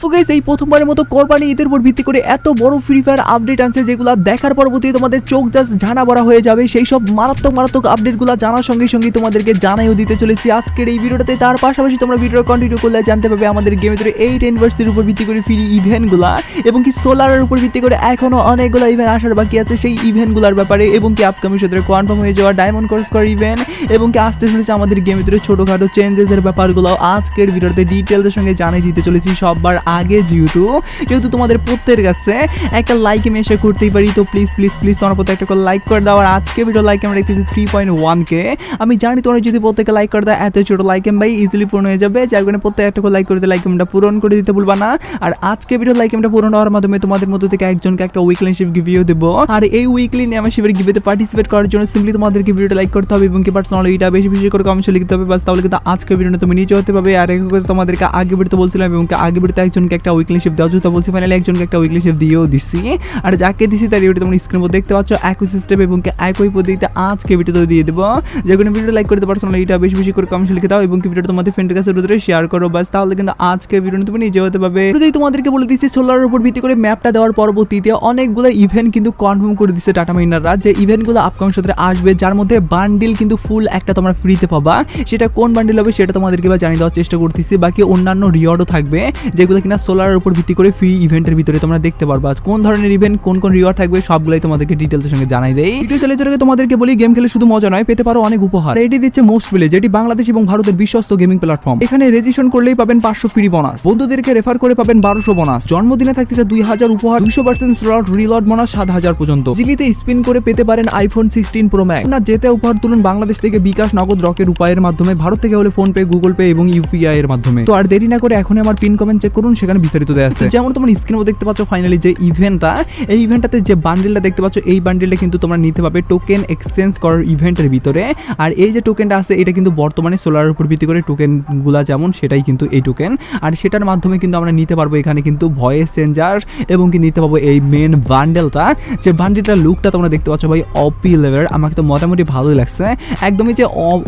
So guys এই প্রথমবারের মতো কোরবানি ঈদের উপর ভিত্তি করে এত বড় ফ্রি ফায়ার আপডেট আনছে যেগুলো দেখার পরবর্তীতে তোমাদের চোখ জাস্ট ঝানা ভরা হয়ে যাবে। সেই সব মারাত্মক মারাত্মক আপডেটগুলো জানার সঙ্গে সঙ্গে তোমাদেরকে জানাইও দিতে চলেছি আজকের এই ভিডিওটাতে। তার পাশাপাশি তোমরা ভিডিও কন্টিনিউ করলে জানতে পারবে আমাদের গেমের ভিতরে এইট ইউনিভার্সিটির উপর ভিত্তি করে ফ্রি ইভেন্টগুলা এবং কি সোলারের উপর ভিত্তি করে এখনও অনেকগুলো ইভেন্ট আসার বাকি আছে সেই ইভেন্টগুলোর ব্যাপারে এবং কি আপকামিং সূত্রে কনফার্ম হয়ে যাওয়া ডায়মন্ড কোর্স কর ইভেন্ট এবং কি আসতে চলেছে আমাদের গেমের ভিতরে ছোটোখাটো চেঞ্জেসের ব্যাপারগুলো আজকের ভিডিওতে ডিটেলসের সঙ্গে জানিয়ে দিতে চলেছি সববার আগে যেহেতু যেহেতু তোমাদের প্রত্যেকের কাছে একটা লাইক আমি এসে করতেই পারি, তো প্লিজ প্লিজ প্লিজ তোমার প্রত্যেক একটা করে লাইক করে দাও। আর আজকে ভিডিও লাইক আমরা দেখতেছি থ্রি পয়েন্ট ওয়ান কে আমি জানি তোমরা যদি প্রত্যেকে লাইক করে দাও, এত ছোটো লাইক এম ভাই ইজিলি পূরণ হয়ে যাবে। যার কারণে প্রত্যেক একটা করে লাইক করে লাইক এমটা পূরণ করে দিতে ভুলবা না। আর আজকে ভিডিও লাইক এমটা পূরণ হওয়ার মাধ্যমে তোমাদের মধ্যে থেকে একজনকে একটা উইকলি শিপ গিভিও দেবো। আর এই উইকলি নিয়ে আমার শিবের গিভিতে পার্টিসিপেট করার জন্য সিম্পলি তোমাদেরকে ভিডিওটা লাইক করতে হবে এবং কি পার্সোনাল এটা বেশি বেশি করে কমেন্টে লিখতে হবে। বাস তাহলে কিন্তু আজকে ভিডিওটা তুমি নিচে হতে পারবে। আর তোমাদেরকে আগে ভিডিওতে বলছিলাম এবং আগে ভিডিওতে একজনকে একটা উইকলি শিপ দেওয়া যেহেতু বলছি ফাইনালি একজনকে একটা উইকলি শিপ দিয়েও দিচ্ছি আর যাকে দিছি তার ভিডিও তোমরা স্ক্রিনের মধ্যে দেখতে পাচ্ছ, একই সিস্টেম এবং একই পদ্ধতিতে আজকে ভিডিওতে দিয়ে দেবো। যে কোনো ভিডিও লাইক করতে পার্সোনাল এটা বেশি বেশি করে কমেন্টে লিখে দাও এবং কি ভিডিওটা তোমাদের ফ্রেন্ডের কাছে রোদরে শেয়ার করো বাস তাহলে কিন্তু আজকে ভিডিও তুমি নিজে হতে পারবে। যদি তোমাদেরকে বলে দিচ্ছি সোলারের উপর ভিত্তি করে ম্যাপটা দেওয়ার পরবর্তীতে অনেকগুলো ইভেন্ট কিন্তু কনফার্ম করে দিচ্ছে টাটা মাইনাররা যে ইভেন্টগুলো আপকামিং সাথে আসবে, যার মধ্যে বান্ডিল কিন্তু ফুল একটা তোমরা ফ্রিতে পাবা। সেটা কোন বান্ডিল হবে সেটা তোমাদেরকে এবার জানিয়ে দেওয়ার চেষ্টা করতেছি। বাকি অন্যান্য রিওয়ার্ডও থাকবে, যেগুলো কিনা সোলারের উপর ভিত্তি করে ফ্রি ইভেন্টের ভিতরে তোমরা দেখতে পারবা। কোন ধরনের ইভেন্ট কোন কোন রিওয়ার্ড থাকবে, সবগুলাই তোমাদেরকে ডিটেলসের সঙ্গে জানাই দেয় ভিডিও চলে চলে তোমাদেরকে বলি গেম খেলে শুধু মজা নয়, পেতে পারো অনেক উপহার। এটি দিচ্ছে মোস্ট প্লে যেটি বাংলাদেশ এবং ভারতের বিশ্বস্ত গেমিং প্ল্যাটফর্ম এখানে রেজিস্ট্রেশন করলেই পাবেন পাঁচশো ফ্রি বোনাস বন্ধুদেরকে রেফার করে পাবেন বারোশো বোনাস জন্মদিনে থাকতেছে দুই হাজার উপহার দুশো পার্সেন্ট স্লট রিলড বোনাস সাত হাজার পর্যন্ত। জিলিতে স্পিন করে পেতে পারেন আইফোন সিক্সটিন প্রো ম্যাক্স না যেতে উপহার তুলুন বাংলাদেশ থেকে বিকাশ নগদ রকের উপায়ের মাধ্যমে। ভারত থেকে হলে ফোন পে গুগল পে এবং ইউপিআই এর মাধ্যমে। তো আর দেরি না করে এখন আমার পিন কমেন্ট চেক করুন সেখানে বিস্তারিত দেওয়া আছে। যেমন তোমার স্ক্রিনে দেখতে পাচ্ছ ফাইনালি যে ইভেন্টটা এই ইভেন্টটাতে যে বান্ডেলটা দেখতে পাচ্ছ, এই বান্ডেলটা কিন্তু তোমরা নিতে পারবে টোকেন এক্সচেঞ্জ করার ইভেন্টের ভিতরে। আর এই যে টোকেনটা আছে, এটা কিন্তু বর্তমানে সোলারের উপর ভিত্তি করে টোকেনগুলা যেমন, সেটাই কিন্তু এই টোকেন আর সেটার মাধ্যমে কিন্তু আমরা নিতে পারব এখানে কিন্তু ভয়েস চেঞ্জার এবং কি নিতে পারব এই মেন বান্ডেলটা যে বান্ডেলটার লুকটা তোমরা দেখতে পাচ্ছ ভাই অপি লেভেল আমাকে তো মোটামুটি ভালোই লাগছে। একদমই যে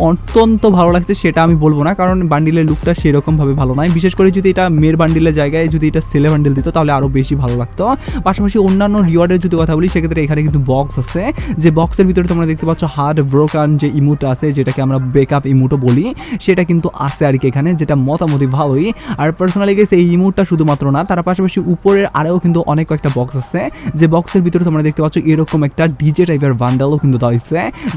অত্যন্ত ভালো লাগছে সেটা আমি বলব না, কারণ বান্ডিলের লুকটা সেরকমভাবে ভালো নয়। বিশেষ করে যদি এটা মেয়ের বান্ডিলের জায়গায় যদি এটা সেলে বান্ডিল দিত, তাহলে আরও বেশি ভালো লাগতো। পাশাপাশি অন্যান্য রিওয়ার্ডের যদি কথা বলি, সেক্ষেত্রে এখানে কিন্তু বক্স আছে। যে বক্সের ভিতরে তোমরা দেখতে পাচ্ছ হার্ড ব্রোকান যে ইমুটা আছে, যেটাকে আমরা ব্রেকআপ ইমুটো বলি, সেটা কিন্তু আছে আর কি এখানে, যেটা মোটামুটি ভালোই। আর পার্সোনালি গেছে এই ইমুটটা শুধুমাত্র না, তার পাশাপাশি উপরের আরও কিন্তু অনেক কয়েকটা বক্স আছে। যে বক্সের ভিতরে তোমরা দেখতে পাচ্ছ এরকম একটা ডিজে টাইপের বান্ডেলও কিন্তু দেওয়া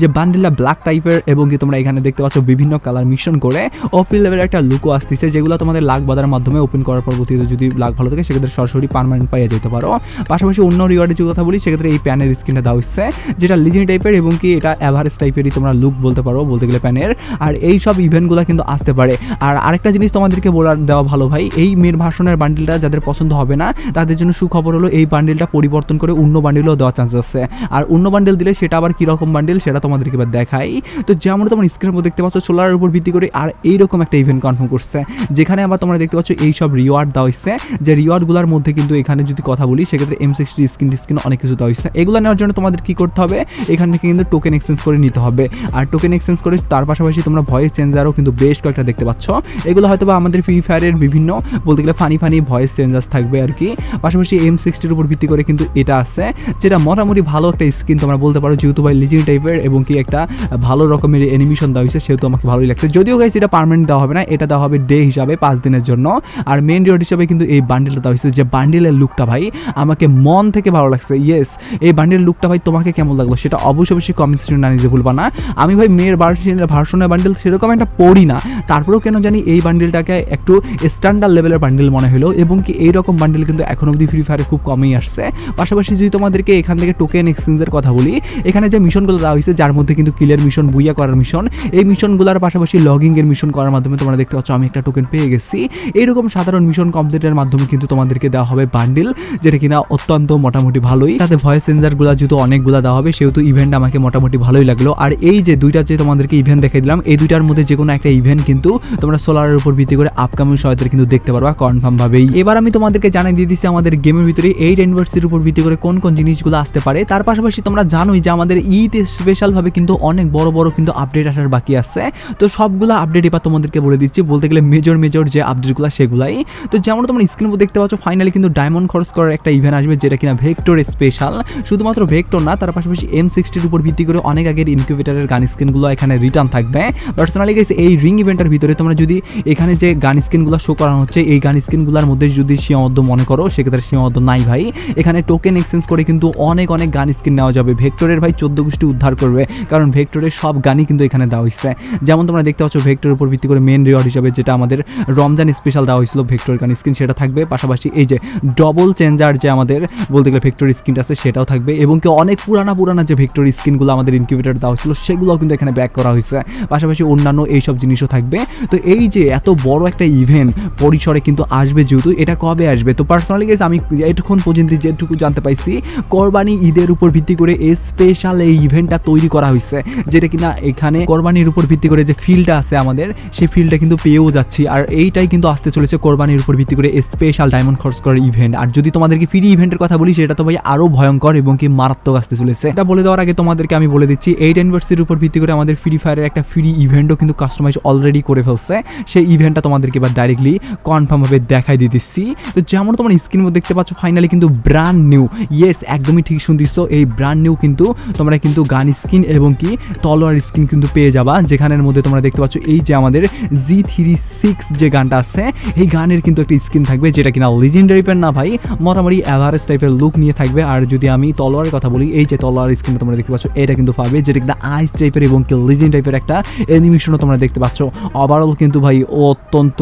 যে বান্ডেলটা ব্ল্যাক টাইপের এবং কি তোমরা এখানে দেখতে পাচ্ছ বিভিন্ন কালার মিশন করে। ওপি লেভেলের একটা লুকও আসতেছে, যেগুলো তোমাদের লাখ বাজার মাধ্যমে ওপেন করার পরবর্তীতে যদি লাখ ভালো থাকে, সেক্ষেত্রে সরাসরি পারমানেন্ট পাইয়ে যেতে পারো। পাশাপাশি অন্য রিওয়ার্ডের যদি কথা বলি, সেক্ষেত্রে এই প্যানের স্ক্রিনটা দেওয়া হচ্ছে যেটা লিজেন্ড টাইপের এবং কি এটা অ্যাভারেজ টাইপেরই তোমরা লুক বলতে পারো, বলতে গেলে প্যানের আর এই সব ইভেন্টগুলো কিন্তু আসতে পারে। আর আরেকটা জিনিস তোমাদেরকে বলার দেওয়া ভালো ভাই, এই মেয়ের ভাষণের বান্ডিলটা যাদের পছন্দ হবে না, তাদের জন্য সুখবর হলো এই বান্ডিলটা পরিবর্তন করে অন্য বান্ডিলও দেওয়ার চান্স আছে। আর অন্য বান্ডিল দিলে সেটা আবার কীরকম বান্ডিল সেটা তোমাদেরকে এবার দেখাই। তো যেমন তোমার স্ক্রিনের মধ্যে দেখতে পাচ্ছ সোলারের উপর ভিত্তি করে আর এইরকম একটা ইভেন্ট কনফার্ম করছে। যেখানে আবার তোমরা দেখতে পাচ্ছ, এই সব রিওয়ার্ড দেওয়া হচ্ছে যে রিওয়ার্ডগুলোর মধ্যে কিন্তু এখানে যদি কথা বলি, সেক্ষেত্রে এম সিক্সটি স্ক্রিন স্ক্রিন অনেক কিছু দেওয়া হয়েছে এগুলো নেওয়ার জন্য তোমাদের কি করতে হবে? এখান থেকে কিন্তু টোকেন এক্সচেঞ্জ করে নিতে হবে। আর টোকেন এক্সচেঞ্জ করে তার পাশাপাশি তোমরা ভয়েস চেঞ্জারও কিন্তু বেশ কয়েকটা দেখতে পাচ্ছ। এগুলো হয়তো বা আমাদের ফ্রি ফায়ারের বিভিন্ন, বলতে গেলে ফানি ফানি ভয়েস চেঞ্জার্স থাকবে আর কি। পাশাপাশি এম সিক্সটির উপর ভিত্তি করে কিন্তু এটা আছে, যেটা মোটামুটি ভালো একটা স্কিন তোমরা বলতে পারো, যেহেতু ভাই লিজিং টাইপের এবং কি একটা ভালো রকমের অ্যানিমেশন দেওয়া হয়েছে সেহেতু আমাকে ভালোই লাগছে। যদিও গাইস এটা পার্মানেন্ট দেওয়া হবে না, এটা দেওয়া হবে ডে হিসাবে পাঁচ দিনের জন্য। আর মেন রিওয়ার্ড হিসাবে কিন্তু এই বান্ডেলটা দেওয়া হয়েছে। যে বান্ডেলের লুকটা ভাই, আমাকে মন থেকে ভালো লাগছে। ইয়েস এই বান্ডেলের লুকটা ভাই তোমাকে কেমন লাগল সেটা অবশ্যই অবশ্যই কমেন্ট সেকশনে নিজে ভুলবা না। আমি ভাই মেয়ের ভার্সনের ভার্সনের বান্ডেল সেরকম একটা পড়ি না। তারপরেও কেন জানি এই বান্ডেলটাকে একটু স্ট্যান্ডার্ড লেভেলের বান্ডেল মনে হলো এবং কি এইরকম বান্ডেল কিন্তু এখন অবধি ফ্রি ফায়ারে খুব কমই আসছে। পাশাপাশি যদি তোমাদেরকে এখান থেকে টোকেন এক্সচেঞ্জের কথা বলি, এখানে যে মিশনগুলো দেওয়া হয়েছে, যার মধ্যে কিন্তু কিলের মিশন বুইয়া করার মিশন এই মিশনগুলোর পাশাপাশি লগিং এর মিশন করার মাধ্যমে তোমরা দেখতে পাচ্ছ আমি একটা টোকেন পেয়ে গেছি। এইরকম সাধারণ মিশন কমপ্লিটের মাধ্যমে কিন্তু তোমাদেরকে দেওয়া হবে বান্ডিল যেটা কিনা অত্যন্ত মোটামুটি ভালোই। তাতে ভয়েস চেঞ্জারগুলো যেহেতু অনেকগুলো দেওয়া হবে, সেহেতু ইভেন্ট আমাকে মোটামুটি ভালোই লাগল। আর এই যে দুইটা যে তোমাদেরকে ইভেন্ট দেখে দিলাম, এই দুইটার মধ্যে যে কোনো একটা ইভেন্ট কিন্তু তোমরা সোলারের উপর ভিত্তি করে আপকামিং সময়দের কিন্তু দেখতে পারবা কনফার্ম ভাবেই। এবার আমি তোমাদেরকে জানিয়ে দিয়ে দিচ্ছি আমাদের গেমের ভিতরে এইট ইউনিভার্সিটির উপর ভিত্তি করে কোন কোন জিনিসগুলো আসতে পারে। তার পাশাপাশি তোমরা জানোই যে আমাদের ঈদ স্পেশাল ভাবে কিন্তু অনেক বড় বড় কিন্তু আপডেট আসার বাকি আছে। তো সবগুলো আপডেট এবার তোমাদেরকে বলে দিচ্ছি, বলতে গেলে মেজর মেজর যে আপডেটগুলো সেগুলাই। তো যেমন তোমরা স্ক্রিন উপর দেখতে পাচ্ছ ফাইনালি কিন্তু ডায়মন্ড খরচ করার একটা ইভেন্ট আসবে যেটা কিনা ভেক্টর স্পেশাল শুধুমাত্র ভেক্টর না, তার পাশাপাশি এম সিক্সটির উপর ভিত্তি করে অনেক আগের ইনকিউবেটারের গান স্ক্রিনগুলো এখানে রিটার্ন থাকবে। পার্সোনালি গেছে এই রিং ইভেন্টের ভিতরে তোমরা যদি এখানে যে গান স্ক্রিনগুলো শো করানো হচ্ছে, এই গান স্ক্রিনগুলোর মধ্যে যদি সীমাবদ্ধ মনে করো, সেক্ষেত্রে সীমাবদ্ধ নাই ভাই। এখানে টোকেন এক্সচেঞ্জ করে কিন্তু অনেক অনেক গান স্ক্রিন নেওয়া যাবে। ভেক্টরের ভাই চোদ্দ গোষ্ঠী উদ্ধার করবে, কারণ ভেক্টরের সব গানই কিন্তু এখানে দেওয়া হয়েছে যেমন তোমরা দেখতে পাচ্ছ ভেক্টরের উপর ভিত্তি করে মেন রিওয়ার্ড হিসাবে যেটা আমাদের রমজান স্পেশাল দেওয়া হয়েছিল ভেক্টর গান স্ক্রিন সেটা থাকবে। পাশাপাশি এই যে ডবল চেঞ্জার যে আমাদের বলতে গেলে ভেক্টর স্ক্রিনটা আছে, সেটাও থাকবে এবং কি অনেক পুরানা পুরানা যে ভেক্টর স্ক্রিনগুলো আমাদের ইনকিউবেটার দেওয়া হয়েছিল সেগুলোও কিন্তু এখানে ব্যাক করা হয়েছে। পাশাপাশি অন্যান্য এইসব জিনিসও থাকবে। তো এই যে এত বড় একটা ইভেন্ট পরিসরে কিন্তু আসবে যেহেতু, এটা কবে আসবে? তো পার্সোনালি গেছে আমি এতক্ষণ পর্যন্ত যেটুকু জানতে পাইছি, কোরবানি ঈদের উপর ভিত্তি করে এই স্পেশাল এই ইভেন্টটা তৈরি করা হয়েছে, যেটা কিনা এখানে কোরবানির উপর ভিত্তি করে যে ফিল্ডটা আছে আমাদের, সেই ফিল্ডটা কিন্তু পেয়েও যাচ্ছি। আর এইটাই কিন্তু আসতে চলেছে কোরবানির উপর ভিত্তি করে স্পেশাল ডায়মন্ড খরচ করার ইভেন্ট আর যদি তোমাদেরকে ফ্রি ইভেন্টের কথা বলি, সেটা তো ভাই আরও ভয়ঙ্কর এবং কি মারাত্মক আসতে চলেছে। এটা বলে দেওয়ার আগে তোমাদেরকে আমি বলে দিচ্ছি এইট অ্যানিভার্সারির উপর ভিত্তি করে আমাদের ফ্রি ফায়ারের একটা ফ্রি ইভেন্টও কিন্তু কাস্টমাইজ অলরেডি করে ফেলছে। সেই ইভেন্টটা তোমাদেরকে এবার ডাইরেক্টলি কনফার্মভাবে দেখাই দিয়ে দিচ্ছি। তো যেমন তোমার স্ক্রিন মধ্যে দেখতে পাচ্ছ ফাইনালি কিন্তু ব্র্যান্ড নিউ ইয়েস একদমই ঠিক শুনতেছো, এই ব্র্যান্ড নিউ কিন্তু তোমরা কিন্তু গান স্কিন এবং কি তলোয়ার স্কিন কিন্তু পেয়ে যাবা। যেখানের মধ্যে তোমরা দেখতে পাচ্ছ, এই যে আমাদের জি থ্রি সিক্স যে গানটা আছে, এই গানের কিন্তু একটা স্কিন থাকবে, যেটা কিনা লিজেন্ডারি টাইপের না ভাই, মোটামুটি অ্যাভারেজ টাইপের লুক নিয়ে থাকবে। আর যদি আমি তলোয়ারের কথা বলি, এই যে তলোয়ার স্কিন তোমরা দেখতে পাচ্ছ, এটা কিন্তু পাবে, যেটা কিনা আইস টাইপের এবং কি লিজেন্ড টাইপের একটা অ্যানিমেশনও তোমরা দেখতে পাচ্ছ। ওভারঅল কিন্তু ভাই, অত্যন্ত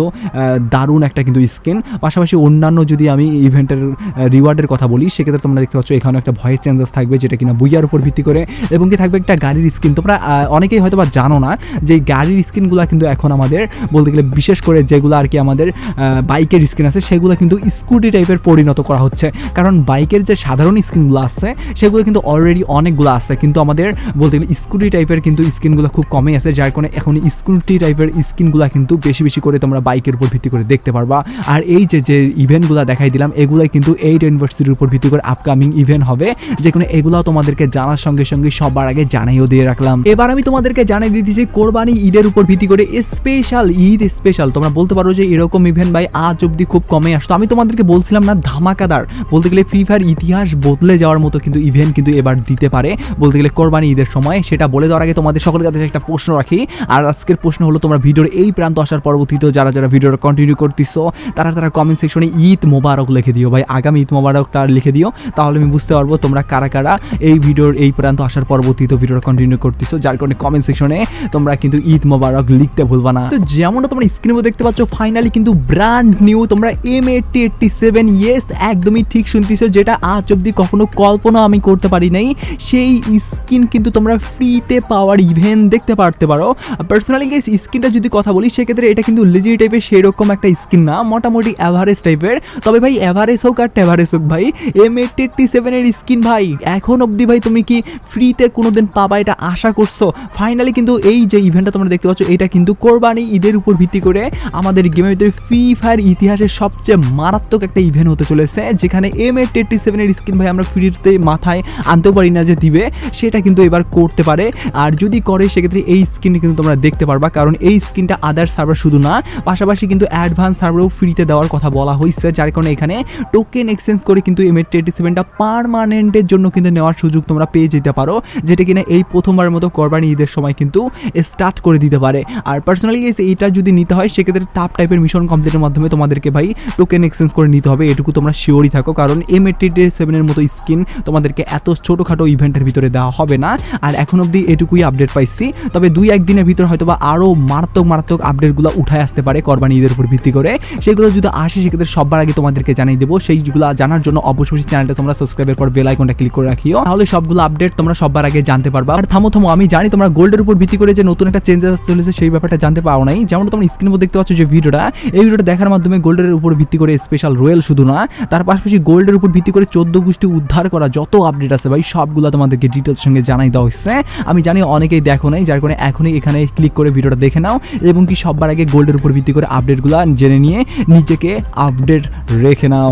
দারুণ একটা কিন্তু স্কিন পাশাপাশি অন্যান্য যদি আমি ইভেন্টের রিওয়ার্ডের কথা বলি, সেক্ষেত্রে তোমরা দেখতে পাচ্ছ এখানে একটা ভয়েস চেঞ্জেস থাকবে, যেটা কিনা বুইয়ার উপর ভিত্তি করে। এবং কি থাকবে একটা গাড়ির স্কিন তোমরা অনেকেই হয়তো বা জানো না যে গাড়ির স্কিনগুলো কিন্তু এখন আমাদের, বলতে গেলে বিশেষ করে যেগুলো আর কি আমাদের বাইকের স্কিন আছে, সেগুলো কিন্তু স্কুটি টাইপের পরিণত করা হচ্ছে। কারণ বাইকের যে সাধারণ স্কিনগুলো আছে, সেগুলো কিন্তু অলরেডি অনেকগুলো আছে। কিন্তু আমাদের বলতে গেলে স্কুটি টাইপের কিন্তু স্কিনগুলো খুব কমই আছে, যার কারণে এখন স্কুটি টাইপের স্কিনগুলো কিন্তু বেশি বেশি করে তোমরা বাইকের উপর ভিত্তি করে দেখতে পারবা। আর এই যে যে ইভেন্টগুলো দেখাই দিলাম, এগুলাই কিন্তু এইট ইউনিভার্সিটির উপর ভিত্তি করে আপকামিং ইভেন্ট হবে। যেখানে এগুলো তোমাদেরকে জানার সঙ্গে সঙ্গে সবার আগে জানাইও দিয়ে রাখলাম। এবার আমি তোমাদেরকে জানাই দিতেছি কোরবানি ঈদের উপর ভিত্তি করে স্পেশাল ঈদ স্পেশাল তোমরা বলতে পারো যে এরকম ইভেন্ট ভাই আজ অব্দি খুব কমে আসতো। আমি তোমাদেরকে বলছিলাম না, ধামাকাদার। বলতে গেলে ফ্রি ফায়ার ইতিহাস বদলে যাওয়ার মতো কিন্তু ইভেন্ট কিন্তু এবার দিতে পারে। বলতে গেলে কোরবানি ঈদের সময়, সেটা বলে দেওয়ার আগে তোমাদের সকলের কাছে একটা প্রশ্ন রাখি। আর আজকের প্রশ্ন হলো, তোমরা ভিডিওর এই প্রান্ত আসার পরবর্তীতেও যারা যারা ভিডিওটা কন্টিনিউ করতেছো, তারা তারা কমেন্ট সেকশনে ঈদ মোবারক লিখে দিও। ভাই, আগামী ঈদ মোবারকটা লিখে দিও। তাহলে আমি বুঝতে পারব তোমরা কারা কারা এই ভিডিওর এই প্রান্ত আসার পরবর্তীতে ভিডিওটা কন্টিনিউ করতেছো। যার কারণে কমেন্ট সেকশনে তোমরা কিন্তু ঈদ মোবারক লিখতে ভুলবা না। তো যেমনটা তোমরা স্ক্রিনে দেখতে পাচ্ছ ফাইনালি কিন্তু ব্র্যান্ড নিউ তোমরা M eighty eighty seven yes একদমই ঠিক শুনতেছো, যেটা আজ অব্দি কখনো কল্পনা আমি করতে পারি নাই। সেই স্কিন কিন্তু তোমরা ফ্রিতে পাওয়ার ইভেন্ট দেখতে পারতে পারো। পার্সোনালি গেস স্কিনটা যদি কথা বলি, সেক্ষেত্রে এটা কিন্তু লিজি টাইপের সেরকম একটা স্কিন না, মোটামুটি অ্যাভারেজ টাইপের তবে ভাই অ্যাভারেজ হোক আর ট্যাভারেজ হোক ভাই এম এইটটি এইটটি সেভেনের স্কিন ভাই, এখন অবধি ভাই, তুমি কি ফ্রিতে কোনোদিন পাবা এটা আশা করছ? ফাইনালি কিন্তু এই যে ইভেন্টটা তোমরা দেখতে পাচ্ছ, এটা কিন্তু কোরবানি ঈদের উপর ভিত্তি করে আমাদের গেমের ভিতরে ফ্রি ফায়ার ইতিহাসের সবচেয়ে মারাত্মক একটা ইভেন্ট হতে চলেছে, যেখানে এম এইট এইটটি সেভেনের স্কিন ভাই আমরা ফ্রিতে মাথায় আনতেও পারি না যে দিবে, সেটা কিন্তু এবার করতে পারে। আর যদি করে, সেক্ষেত্রে এই স্কিনটা কিন্তু তোমরা দেখতে পারবা, কারণ এই স্ক্রিনটা আদার সার্ভার শুধু না, পাশাপাশি কিন্তু অ্যাডভান্স সার্ভারও ফ্রিতে দেওয়ার কথা বলা হয়েছে যার কারণে এখানে টোকেন এক্সচেঞ্জ করে কিন্তু এম এইট এইটটি সেভেনটা পারমানেন্টের জন্য কিন্তু নেওয়ার সুযোগ তোমরা পেয়ে যেতে পারো, যেটা কিনা এই প্রথমবার মতো কোরবানি ঈদের সময় কিন্তু স্টার্ট করে দিতে পারে। আর পার্সোনালি এইটা যদি নিতে হয়, সেক্ষেত্রে টাপ টাইপের মিশন কমপ্লিটের মাধ্যমে তোমাদেরকে ভাই টোকেন এক্সচেঞ্জ করে নিতে হবে। এটুকু তোমরা শিওরই থাকো, কারণ এম এইটটি সেভেনের মতো স্কিন তোমাদেরকে এত ছোটোখাটো ইভেন্টের ভিতরে দেওয়া হবে না। আর এখন অবধি এটুকুই আপডেট পাইছি। তবে দুই একদিনের ভিতরে হয়তো বা আরও মারাত্মক মারাত্মক আপডেটগুলো উঠায় আসতে পারে কোরবানি ঈদের উপর ভিত্তি করে। সেগুলো যদি আসে, সেক্ষেত্রে সবার আগে তোমাদেরকে জানিয়ে দেবো। সেইগুলো জানার জন্য অবশ্যই চ্যানেলটা তোমরা সাবস্ক্রাইবের পর বেল আইকনটা ক্লিক করে রাখিও। তাহলে সবগুলো আপডেট তোমরা সবার আগে জানতে পারবা। আর থামো থামো, আমি জানি তোমরা গোল্ডের উপর ভিত্তি করে যে নতুন একটা চেঞ্জেস চলেছে, সেই ব্যাপারটা জানতে পারো নাই। যেমন তোমরা স্ক্রিনের মধ্যে দেখতে পাচ্ছ যে ভিডিওটা এই ভিডিওটা দেখার মাধ্যমে গোল্ডের উপর ভিত্তি করে স্পেশাল রয়েল শুধু না তার পাশাপাশি গোল্ডের উপর ভিত্তি করে চোদ্দ গোষ্ঠী উদ্ধার করা যত আপডেট আছে ভাই, সবগুলো তোমাদেরকে ডিটেলস সঙ্গে জানাই দেওয়া হচ্ছে আমি জানি অনেকেই দেখো নাই, যার কারণে এখনই এখানে ক্লিক করে ভিডিওটা দেখে নাও, এবং কি সবার আগে গোল্ডের উপর ভিত্তি করে আপডেটগুলো জেনে নিয়ে নিজেকে আপডেট রেখে নাও।